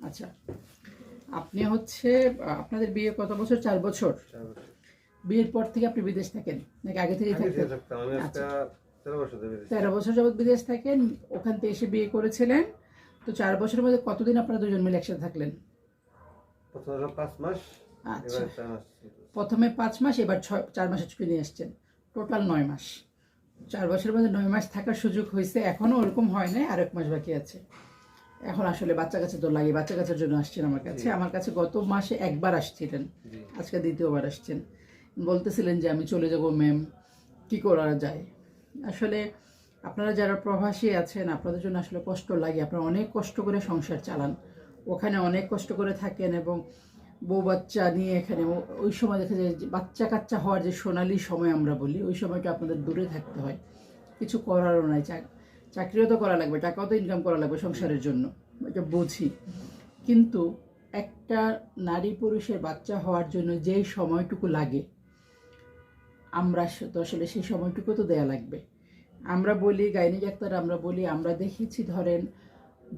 আচ্ছা। আপনি হচ্ছে আপনাদের বিয়ে কত বছর? চার বছর? বিয়ের পর থেকে আপনি বিদেশ থাকেন? নাকি আগে থেকেই থেকে থাকতেন আচ্ছা। তেরো বছর ধরে বিদেশে। থাকেন ওখান থেকে এসে বিয়ে করেছিলেন। তো চার বছরের মধ্যে কতদিন আপনারা দুজন মিলে একসাথে থাকলেন? প্রথমে পাঁচ মাস আচ্ছা। এবার পাঁচ মাস এবার ছয় চার মাসের ছুটি নিয়ে আসছেন টোটাল নয় মাস। চার বছরের মধ্যে নয় মাস থাকার সুযোগ হয়েছে। এখনও ওরকম হয় নাই আর এক মাস বাকি আছে। এখন আসলে বাচ্চা কাছে তো লাগে বাচ্চা কাছের জন্য আসছেন আমার কাছে। আমার কাছে গত মাসে একবার আসছিলেন আজকে দ্বিতীয়বার আসছেন। বলতেছিলেন যে আমি চলে যাব ম্যাম কি করা যায়? আসলে আপনারা যারা প্রবাসী আছেন আপনাদের জন্য আসলে কষ্ট লাগে। আপনারা অনেক কষ্ট করে সংসার চালান। ওখানে অনেক কষ্ট করে থাকেন এবং বউ বাচ্চা নিয়ে এখানে ওই সময় দেখা যায় যে বাচ্চা কাচ্চা হওয়ার যে সোনালি সময় আমরা বলি ওই সময়টা আপনাদের দূরে থাকতে হয়। কিছু করারও নাই চাক- চাকরিও তো করা লাগবে, টাকাও তো ইনকাম করা লাগবে সংসারের জন্য, এটা বুঝি। কিন্তু একটা নারী পুরুষের বাচ্চা হওয়ার জন্য যেই সময়টুকু লাগে, আমরা তো আসলে সেই সময়টুকু তো দেয়া লাগবে। আমরা বলি গাইনি ডাক্তার, আমরা বলি, আমরা দেখেছি ধরেন,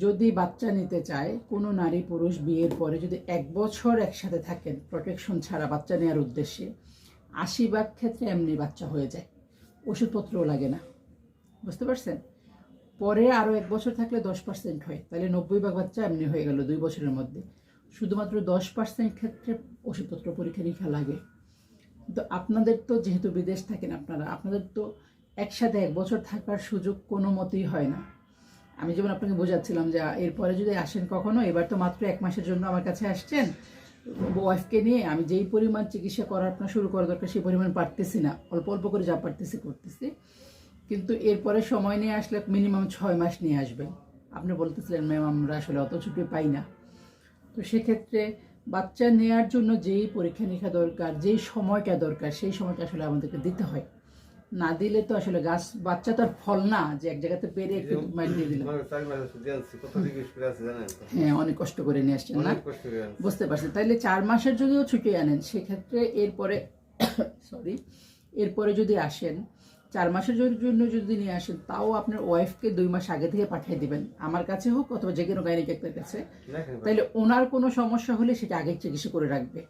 যদি বাচ্চা নিতে চায়, কোনো নারী পুরুষ বিয়ের পরে যদি এক বছর একসাথে থাকেন প্রোটেকশন ছাড়া বাচ্চা নেওয়ার উদ্দেশ্যে, আশি ভাগ ক্ষেত্রে এমনি বাচ্চা হয়ে যায়। ওষুধপত্রও লাগে না। বুঝতে পারছেন? পরে আরও এক বছর থাকলে দশ পার্সেন্ট হয়। তাহলে নব্বই ভাগ বাচ্চা এমনি হয়ে গেল দুই বছরের মধ্যে। শুধুমাত্র দশ পার্সেন্ট ক্ষেত্রে ওষুধপত্র পরীক্ষা নিরীক্ষা লাগে। তো আপনাদের তো যেহেতু বিদেশ থাকেন আপনারা, আপনাদের তো একসাথে এক বছর থাকার সুযোগ কোনো মতেই হয় না। আমি যেমন আপনাকে বোঝাচ্ছিলাম যে, এরপরে যদি আসেন কখনো, এবার তো মাত্র এক মাসের জন্য আমার কাছে আসছেন, ওয়াইফকে নিয়ে আমি যেই পরিমাণ চিকিৎসা করার আপনার শুরু করা দরকার, সেই পরিমাণ পারতেছি না। অল্প অল্প করে যা পারতেছি, করতেছি। কিন্তু এরপরে সময় নিয়ে আসলে মিনিমাম ছয় মাস নিয়ে আসবেন। আপনি বলতেছিলেন ম্যাম আমরা আসলে অত ছুটি পাই না। তো সেক্ষেত্রে বাচ্চা নেয়ার জন্য যেই পরীক্ষা নিরীক্ষা দরকার যেই সময়টা দরকার সেই সময়টা আসলে আমাদেরকে দিতে হয়। না দিলে তো আসলে গাছ বাচ্চা তো আর ফল না যে এক জায়গাতে পেরে একটু মাইল দিয়ে দিলাম। তো? হ্যাঁ অনেক কষ্ট করে নিয়ে আসছেন না? বুঝতে পারছি। তাইলে চার মাসের যদিও ছুটি আনেন সেক্ষেত্রে এরপরে সরি এরপরে যদি আসেন চার মাসের জন্য যদি নিয়ে আসেন তাও আপনার ওয়াইফকে দুই মাস আগে থেকে পাঠিয়ে দিবেন। আমার কাছে হোক অথবা যে কোনো গাইনিক ডাক্তারের কাছে তাহলে ওনার কোনো সমস্যা হলে সেটা আগে চিকিৎসা করে রাখবে।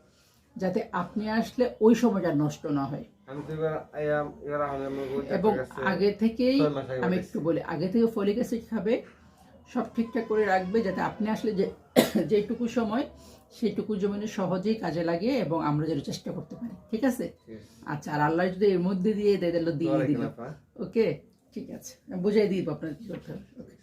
যাতে আপনি আসলে ওই সময়টা নষ্ট না হয়। এবং আগে থেকেই আমি একটু বলি আগে থেকে ফলিক অ্যাসিড খাবে সব ঠিকঠাক করে রাখবে যাতে আপনি আসলে যে যেটুকু সময় সেইটুকু জমিনে সহজেই কাজে লাগে এবং আমরা যেন চেষ্টা করতে পারি ঠিক আছে? আচ্ছা আর আল্লাহ যদি এর মধ্যে দিয়ে দেয় তাহলে দিয়ে দিল। ওকে ঠিক আছে। বুঝাই দিব আপনার কি করতে হবে। ওকে